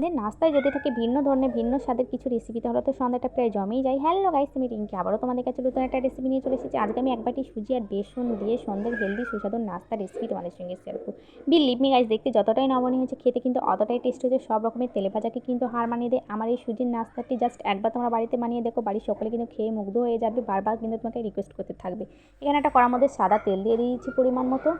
আমাদের নাস্তায় যদি থাকে ভিন্ন ধরনের, ভিন্ন স্বাদের কিছু রেসিপি তাহলে তো সন্ধ্যাটা প্রায় জমেই যায়। হ্যালো গাইস আমি রিঙ্কি। আবারও তোমাদের কাছে নতুন একটা রেসিপি নিয়ে চলে এসেছি। আজকে আমি এক বাটি সুজি আর বেসন দিয়ে সন্ধ্যের হেলদি সুস্বাদু নাস্তা রেসিপি তোমাদের সঙ্গে শেয়ার করব। বিলিভ মি গাইস দেখতে যতটাই নমনীয় হয়েছে, খেতে কিন্তু অতটাই টেস্ট হয়েছে। সব রকমের তেলে ভাজাকে কিন্তু হার মানিয়ে দেয়। আমার এই সুজির নাস্তাটি জাস্ট একবার তোমরা বাড়িতে বানিয়ে দেখো। বাড়ির সকলে কিন্তু খেয়ে মুগ্ধ হয়ে যাবে। বারবার কিন্তু তোমাকে রিকোয়েস্ট করতে থাকবে। এখানে একটা কড়ার মধ্যে সাদা তেল দিয়ে দিয়েছি পরিমাণ মতো।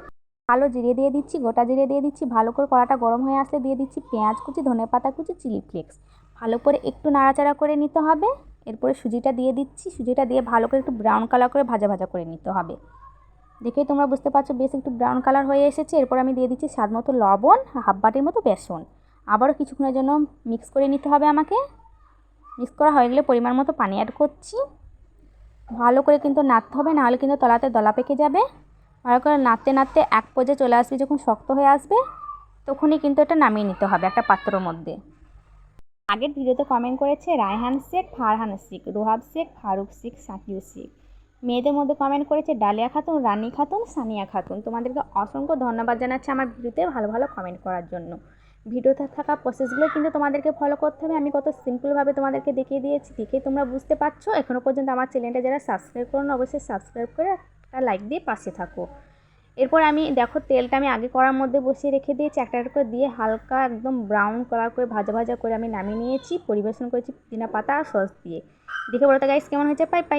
কালো জিরে দিয়ে দিচ্ছি, গোটা জিরে দিয়ে দিচ্ছি, ভালো করে কড়াটা গরম হয়ে আসলে দিয়ে দিচ্ছি পেঁয়াজ কুচি, ধনে পাতা কুচি, চিলি ফ্লেক্স। ভালো করে একটু নাড়াচাড়া করে নিতে হবে, এরপরে সুজিটা দিয়ে দিচ্ছি, সুজিটা দিয়ে ভালো করে একটু ব্রাউন কালার করে ভাজা ভাজা করে নিতে হবে। দেখেই তোমরা বুঝতে পারছ, বেশ একটু ব্রাউন কালার হয়ে এসেছে, এরপর আমি দিয়ে দিচ্ছি স্বাদ মতো লবণ, হাফ বাটির মতো বেসন। আবারও কিছুক্ষণের জন্য মিক্স করে নিতে হবে আমাকে। মিক্স করা হয়ে গেলে পরিমাণ মতো পানি অ্যাড করছি। ভালো করে কিন্তু নাড়তে হবে, নাহলে কিন্তু তলাতে দলা পেকে যাবে। ভালো করে নাড়তে নাড়তে এক পর্যায়ে চলে আসবে, যখন শক্ত হয়ে আসবে, তখনই কিন্তু এটা নামিয়ে নিতে হবে একটা পাত্রর মধ্যে। আগের ভিডিওতে কমেন্ট করেছে রায়হান শেখ, ফারহান শেখ, রোহাব শেখ, ফারুক শেখ সাকিউ শেখ। মেয়েদের মধ্যে কমেন্ট করেছে ডালিয়া খাতুন, রানী খাতুন, সানিয়া খাতুন। তোমাদেরকে অসংখ্য ধন্যবাদ জানাচ্ছি আমার ভিডিওতে ভালো ভালো কমেন্ট করার জন্য। ভিডিওতে থাকা প্রসেসগুলো কিন্তু তোমাদেরকে ফলো করতে হবে। আমি কত সিম্পলভাবে তোমাদেরকে দেখিয়ে দিয়েছি, দেখে তোমরা বুঝতে পারছ। এখনও পর্যন্ত আমার চ্যানেলটা যারা সাবস্ক্রাইব করো অবশ্যই সাবস্ক্রাইব করে একটা লাইক দিয়ে পাশে থাকো। এরপর আমি, দেখো, তেলটা আমি আগে করার মধ্যে বসিয়ে রেখে দিয়েছি, একটা একটা করে দিয়ে হালকা একদম ব্রাউন কালার করে ভাজা ভাজা করে আমি নামিয়ে নিয়েছি, পরিবেশন করেছি পুদিনা পাতা আর সস দিয়ে। দেখে বলো তো গাইস কেমন হয়েছে? পাই পাই।